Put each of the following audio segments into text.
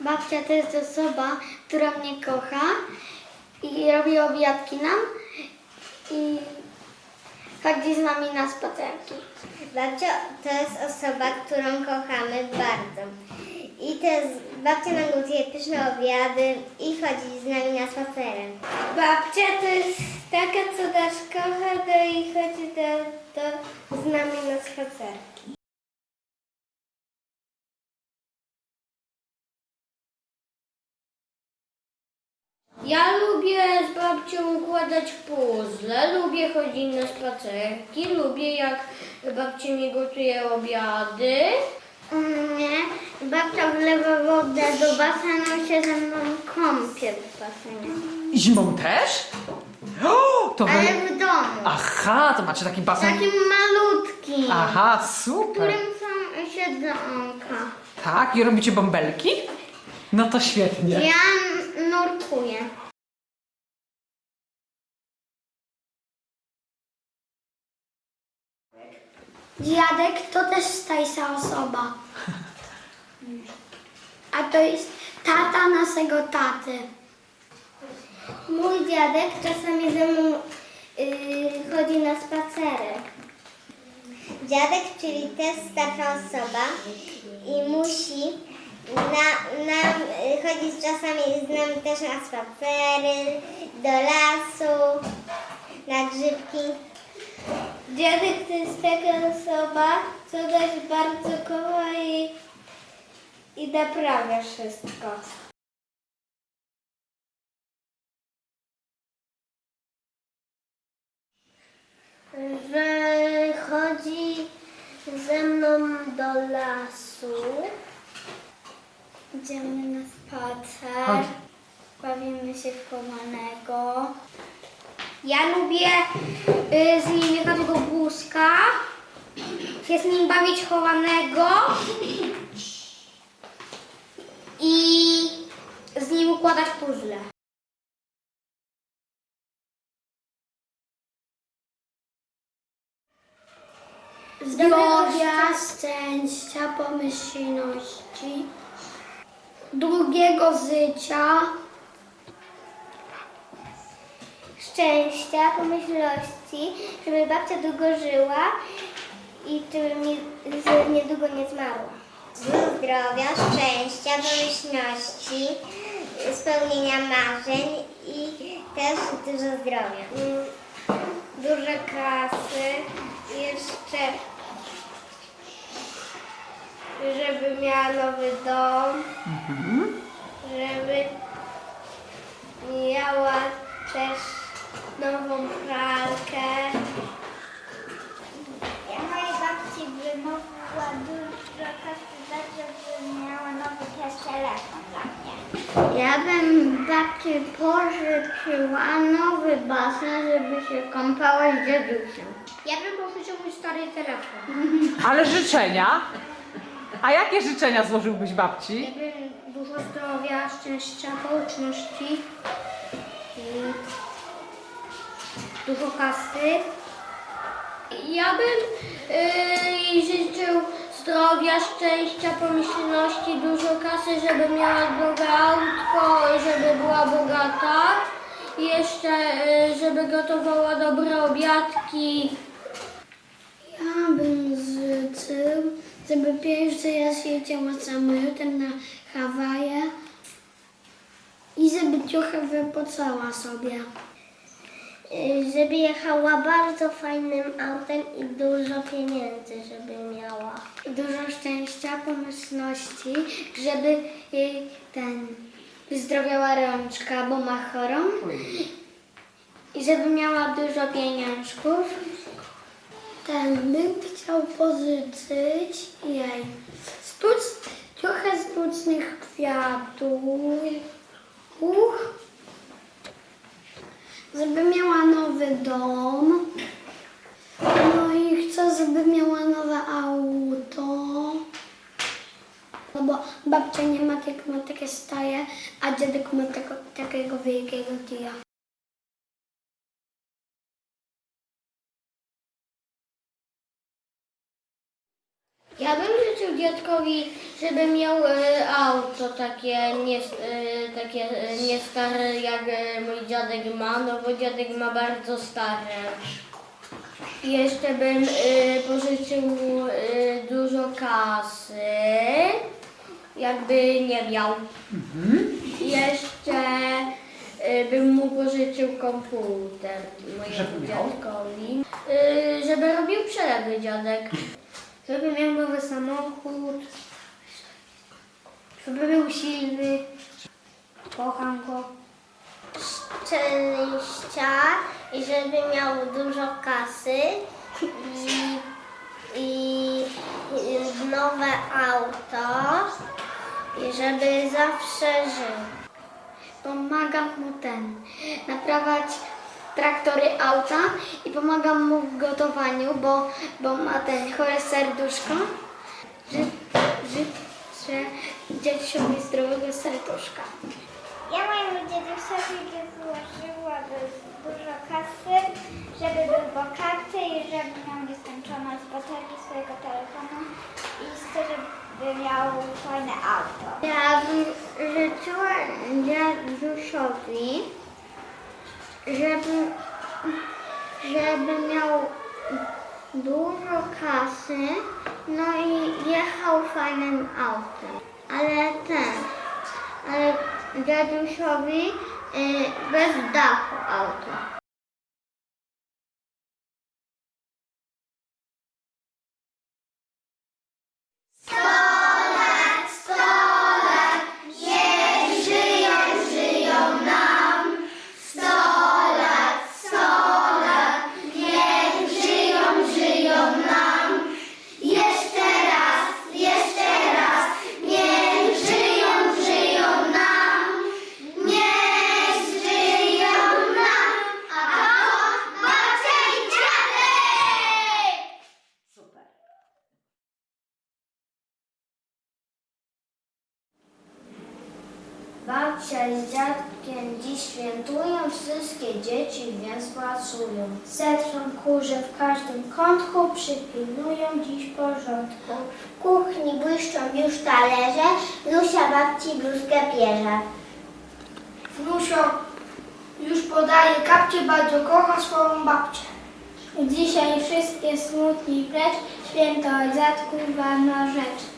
Babcia to jest osoba, która mnie kocha i robi obiadki nam i chodzi z nami na spacerki. Babcia to jest osoba, którą kochamy bardzo. I to jest, babcia nam gotuje pyszne obiady i chodzi z nami na spacerek. Babcia to jest taka, co nas kocha no i chodzi do, do, z nami na spacerki. Ja lubię z babcią układać puzzle, lubię chodzić na spacerki, lubię jak babcia mi gotuje obiady. Nie, babcia wlewa wodę do basenu i się ze mną kąpie w basenie. I zimą też? O, to wy... Ale w domu. Aha, to macie taki basen. Takim malutkim, Aha, w super. którym są siedzonka. Tak, i robicie bąbelki? No to świetnie. Ja Dziadek to też stajsa osoba. A to jest tata naszego taty. Mój dziadek czasami ze mną yy, chodzi na spacerek. Dziadek, czyli też starsza osoba i musi na, nam y, chodzić czasami z nami też na spacery, do lasu, na grzybki. Dziadek to jest taka osoba, co nas bardzo kocha i, i naprawia wszystko. że chodzi ze mną do lasu. Idziemy na spacer. Bawimy się w chowanego. Ja lubię y, z nim jechać do wózka. Się z nim bawić chowanego. I z nim układać puzzle. Zdrowia, szczęścia, pomyślności, długiego życia, szczęścia, pomyślności, żeby babcia długo żyła i żeby nie, żeby niedługo nie zmarła. Dużo zdrowia, szczęścia, pomyślności, spełnienia marzeń i też dużo zdrowia. Dużo kasy jeszcze żeby miała nowy dom, żeby miała też nową pralkę. Ja mojej babci by mogła dużo kasy dać, żeby miała nowy też telefon dla mnie. Ja bym babci pożyczyła nowy basen, żeby się kąpała z dziadusiem. Ja bym pożyczył mój stary telefon. Ale życzenia? A jakie życzenia złożyłbyś babci? Ja bym dużo zdrowia, szczęścia, społeczności, i dużo kasy. Ja bym yy, życzył zdrowia, szczęścia, pomyślności, dużo kasy, żeby miała drogie autko, żeby była bogata. Jeszcze, yy, żeby gotowała dobre obiadki. Ja bym życzył, żeby pierwszy raz jeździła samolotem na Hawaje i żeby trochę wypoczęła sobie. Y, Żeby jechała bardzo fajnym autem i dużo pieniędzy, żeby miała. Dużo szczęścia, pomyślności, żeby jej ten wyzdrowiała rączka, bo ma chorą i żeby miała dużo pieniążków. Ten bym chciał pożyczyć jej sztuc, trochę sztucznych kwiatów, żeby miała nowy dom. No i chcę, żeby miała nowe auto. bo babcia nie ma, tylko ma takie staje, a dziadek ma tego, takiego wielkiego kija. Ja bym życzył dziadkowi, żeby miał e, auto takie nie, e, takie e, nie stare jak e, mój dziadek ma, no bo dziadek ma bardzo stare. I Jeszcze bym e, pożyczył e, dużo kasy, jakby nie miał. Jeszcze e, bym mu pożyczył komputer mojemu Żeby miał? dziadkowi, e, żeby robił przelewy dziadek. Żeby miał nowy samochód, żeby był silny. Kocham go. Szczęścia i żeby miał dużo kasy i, i, i nowe auto i żeby zawsze żył. Pomagam mu ten, naprawiać traktory auta i pomagam mu w gotowaniu, bo, bo ma ten chore serduszko. Ży, życzę dzieciusiowi zdrowego serduszka. Ja mojemu dziadusiowi by złożyła dużo kasy, żeby był bogaty i żeby miał nieskończoność baterii swojego telefonu i z żeby miał fajne auto. Ja bym życzyła dziadusiowi, żeby, żeby miał dużo kasy, no i jechał fajnym autem. Ale ten, ale dziadusiowi y, bez dachu auto. Dziadkiem dziś świętują, wszystkie dzieci więc pracują. Zetrzą kurze w każdym kątku, przypilnują dziś porządku. W kuchni błyszczą już talerze, Lusia babci bluzkę bierze. Wnusio już podaje kapcie, bardzo kocha swoją babcię. Dzisiaj wszystkie smutni precz, święto dziadku ważna rzecz.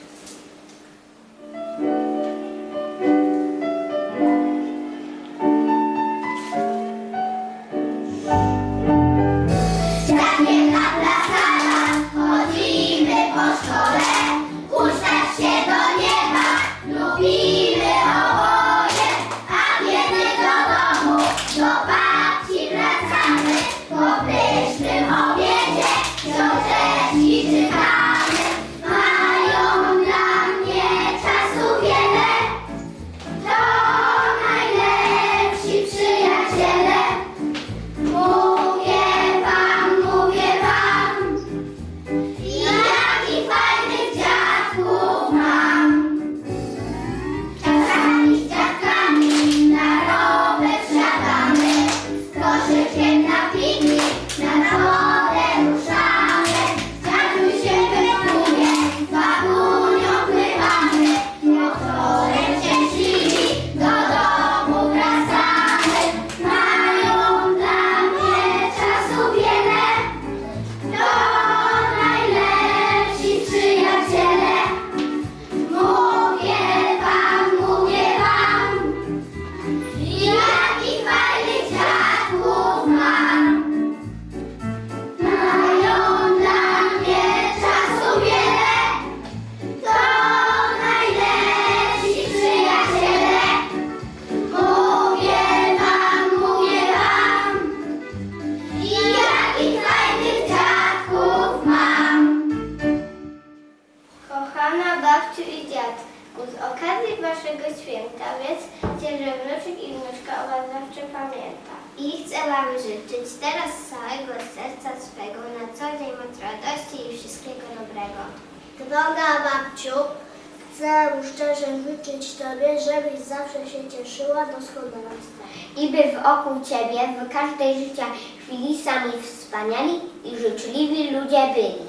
Chcę szczerze życzyć Tobie, żebyś zawsze się cieszyła doskonalstwem. I by wokół Ciebie w każdej życia chwili sami wspaniali i życzliwi ludzie byli.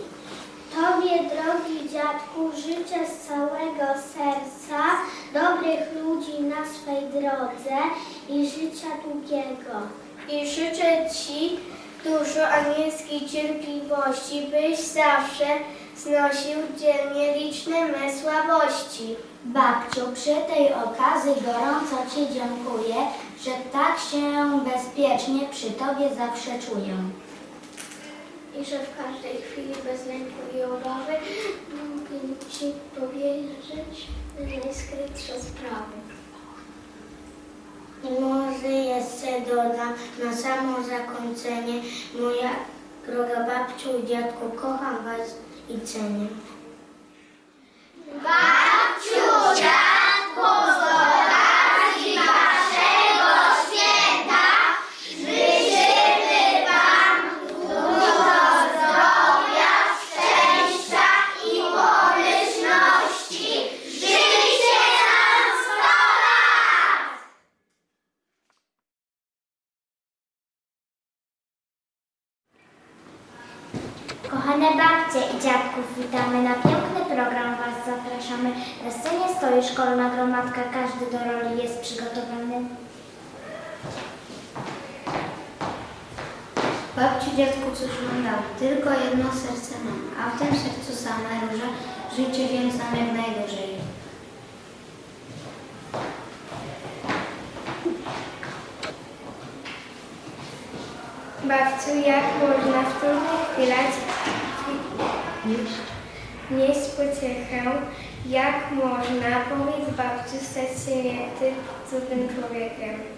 Tobie, drogi dziadku, życzę z całego serca dobrych ludzi na swej drodze i życia długiego. I życzę Ci dużo anielskiej cierpliwości, byś zawsze znosił dzielnie liczne me słabości. Babciu, przy tej okazji gorąco Ci dziękuję, że tak się bezpiecznie przy Tobie zawsze czuję i że w każdej chwili bez lęku i obawy mogę Ci powiedzieć najskrytsze sprawy. I może jeszcze dodam na samo zakończenie, moja droga babciu i dziadku, kocham Was i cenię. Kochane babcie i dziadków, witamy na piękny program. Was zapraszamy. Na scenie stoi szkolna gromadka, każdy do roli jest przygotowany. Babci, dziadku, wam dam, tylko jedno serce mam, a w tym sercu same róże, życie więc nam jak najdłużej. Babciu, jak można w trudnych chwilach nieść pociechę? Jak można, powiedz babciu, stać się jak ty cudnym człowiekiem?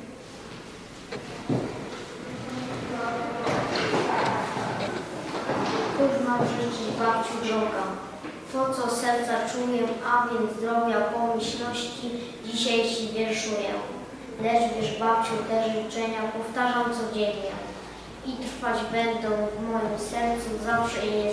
Cóż mam życzyć To, co serca czuję, a więc zdrowia, pomyślności, dzisiaj Ci wierszuję. Lecz wiesz, babciu, te życzenia powtarzam codziennie i trwać będą w moim sercu zawsze i niezmiennie.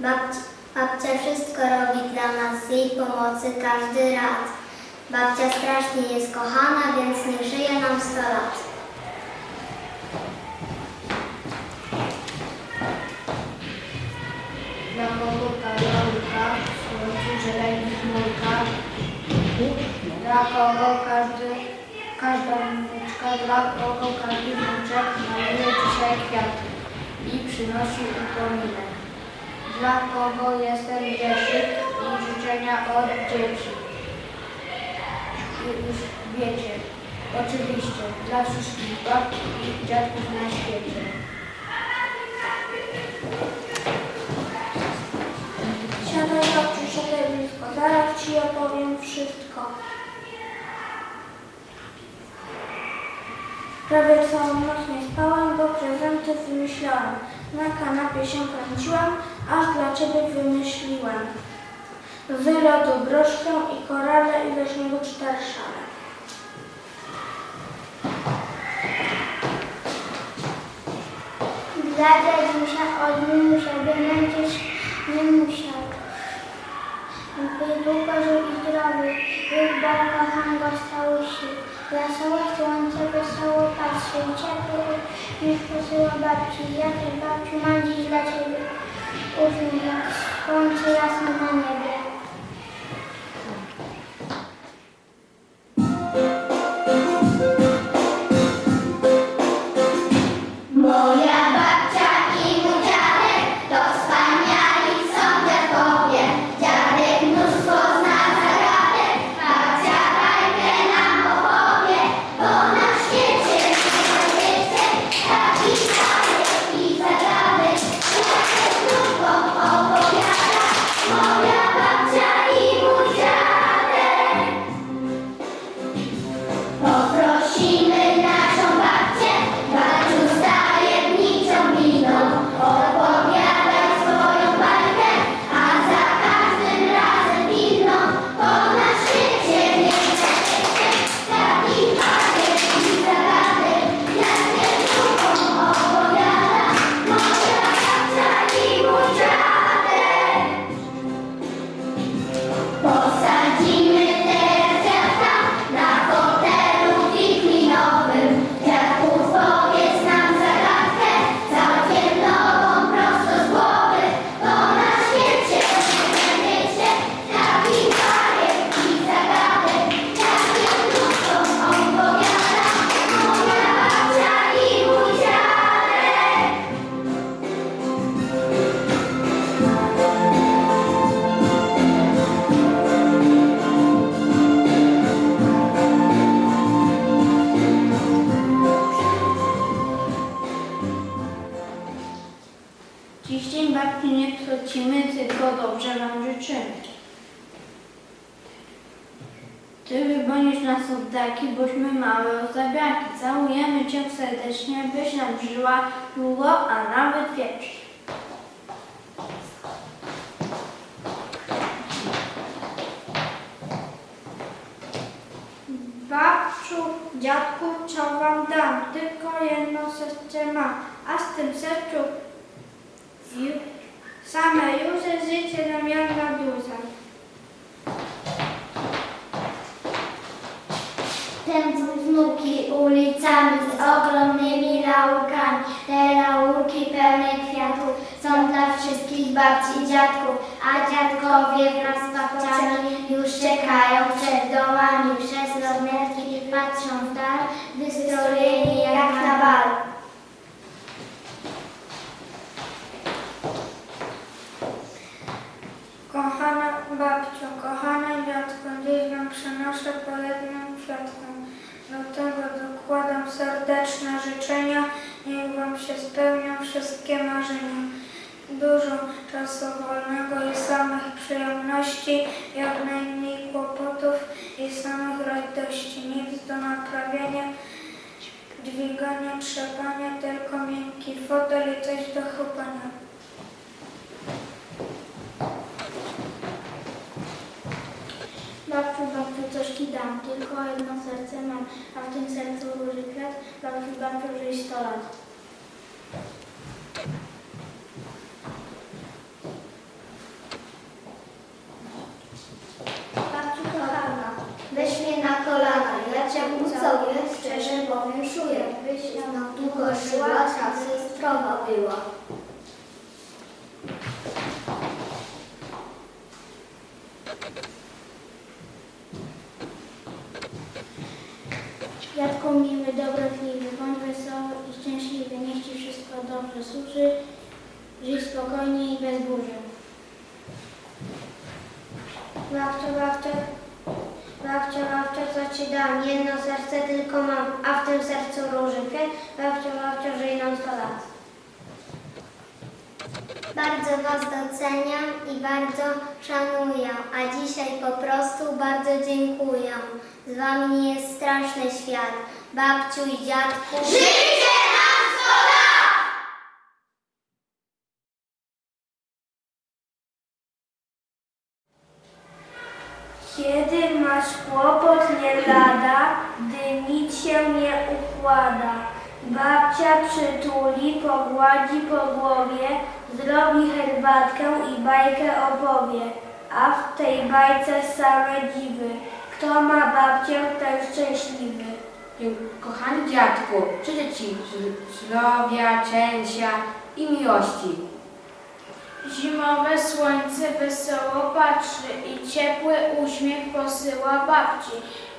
Babcia, wszystko robi dla nas, z jej pomocy każdy rad. Babcia strasznie jest kochana, więc niech żyje nam sto lat. Dla kogo ta laurka, w słońcu zieleni chmurka, dla kogo każdy, każda mniczka, dla kogo każdy wnuczek maluje dzisiaj kwiaty i przynosi upominek. Dla kogo jest ten wierszyk i życzenia od dzieci. Już wiecie, oczywiście, dla wszystkich babci i dziadków na świecie. Siadaj babciu, siadaj blisko, zaraz ci opowiem wszystko. Prawie całą noc nie spałam, bo prezenty wymyślałam. Na kanapie się kręciłam, aż dla ciebie wymyśliłam. Z lodu broszkę i korale i do śniegu cztery szale. Dla dziadusia od musiał, by męczyć nie musiał. By długo żył i zdrowy, bo kocham go z cały sił. Wesołe słońce, wesoło patrzy i ciepło już posyła babci. Ja też babciu mam dziś dla ciebie uśmiech jak słońce jasne Dziś dzień babci nie tracimy, tylko dobrze wam życzymy. Ty wybonisz nas oddaki, bośmy małe ozdabiaki. Całujemy cię serdecznie, byś nam żyła długo, a nawet wiecznie. Babciu, dziadku, co wam dam? Tylko jedno serce mam, a z tym sercu Same już życie nam jak na duza. Tędy wnuki ulicami z ogromnymi laurkami. Te laurki pełne kwiatów są dla wszystkich babci i dziadków, a dziadkowie wraz z babciami już czekają przed domami. Przez lornetki patrzą w dal, wystrojeni jak na bal. Kochana babciu, kochane dziadko, dziś wam przynoszę po jednym kwiatku. Do tego dokładam serdeczne życzenia, niech wam się spełnią wszystkie marzenia. Dużo czasu wolnego i samych przyjemności, jak najmniej kłopotów i samych radości. Nic do naprawienia, dźwigania, trzepania, tylko miękki fotel i coś do chupania. Babciu, babciu, coś ci dam, tylko jedno serce mam, a w tym sercu róży kwiat. Babciu, babciu, żyj sto lat. Babciu kochana, weź mnie na kolana, ja cię ucałuję, szczerze powiem, szuję, byś nam tu długo żyła, czasem zdrowa była. Świadku miły, dobrotliwy, bądź wesoły i szczęśliwy, niech Ci wszystko dobrze służy, żyj spokojnie i bez burzy. Babcio, babcio, babcio, babcio, co ci dam? Jedno serce tylko mam, a w tym sercu róży kwiat. Babcio, babcio, żyj nam 100 lat. Bardzo Was doceniam i bardzo szanuję, a dzisiaj po prostu bardzo dziękuję. Z Wami jest straszny świat. Babciu i dziadku. Kiedy masz kłopot nie lada, gdy nic się nie układa. Babcia przytuli, pogładzi po głowie, zrobi herbatkę i bajkę opowie. A w tej bajce same dziwy. Kto ma babcię, ten szczęśliwy. Kochany dziadku, życzę Ci zdrowia, szczęścia i miłości. Zimowe słońce wesoło patrzy i ciepły uśmiech posyła babci.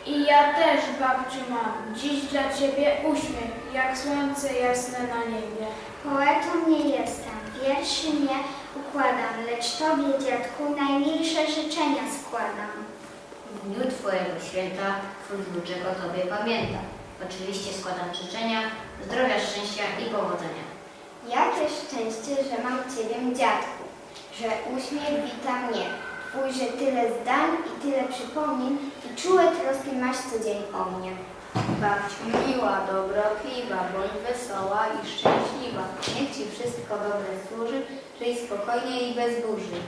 I ja też, babciu, mam dziś dla Ciebie uśmiech, jak słońce jasne na niebie. Poetą nie jestem, wierszy nie układam, lecz Tobie, dziadku, najmilsze życzenia składam. W dniu Twojego święta Twój wnuczek o Tobie pamięta. Oczywiście składam życzenia zdrowia, szczęścia i powodzenia. Jakie szczęście, że mam Ciebie, dziadku, że uśmiech wita mnie. Że tyle zdań i tyle przypomnień i czułe troski masz co dzień o mnie. Babciu miła, dobrotliwa, bądź wesoła i szczęśliwa. Niech Ci wszystko dobre służy, żyj spokojnie i bez burzy.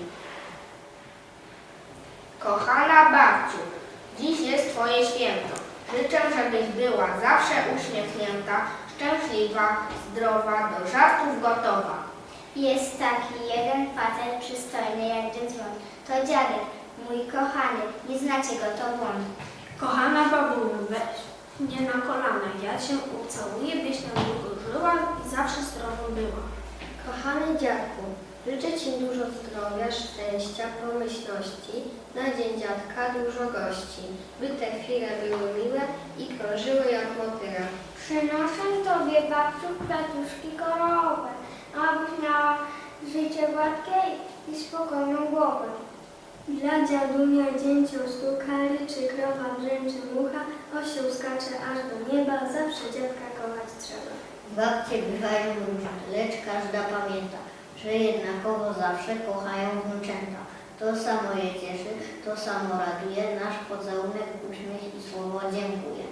Kochana babciu, dziś jest Twoje święto. Życzę, żebyś była zawsze uśmiechnięta, szczęśliwa, zdrowa, do żartów gotowa. Jest taki jeden facet przystojny jak dzwon. To dziadek, mój kochany, nie znacie go, to won. Kochana babuniu, weź mnie na kolana, ja Cię ucałuję, byś nam długo żyła i zawsze zdrową była. Kochany dziadku, życzę Ci dużo zdrowia, szczęścia, pomyślności. Na dzień dziadka dużo gości, by te chwile były miłe i krążyły jak motyle. Przynoszę Tobie, babciu, kwiatuszki kolorowe, abyś miała życie gładkie i spokojną głowę. Dla dziadunia dzięciu stuka, liczy krowa, brzęczy mucha, osioł skacze aż do nieba, zawsze dziadka kochać trzeba. Babcie bywają różne, lecz każda pamięta, że jednakowo zawsze kochają wnuczęta. To samo je cieszy, to samo raduje, nasz pocałunek, uśmiech i słowo dziękuję.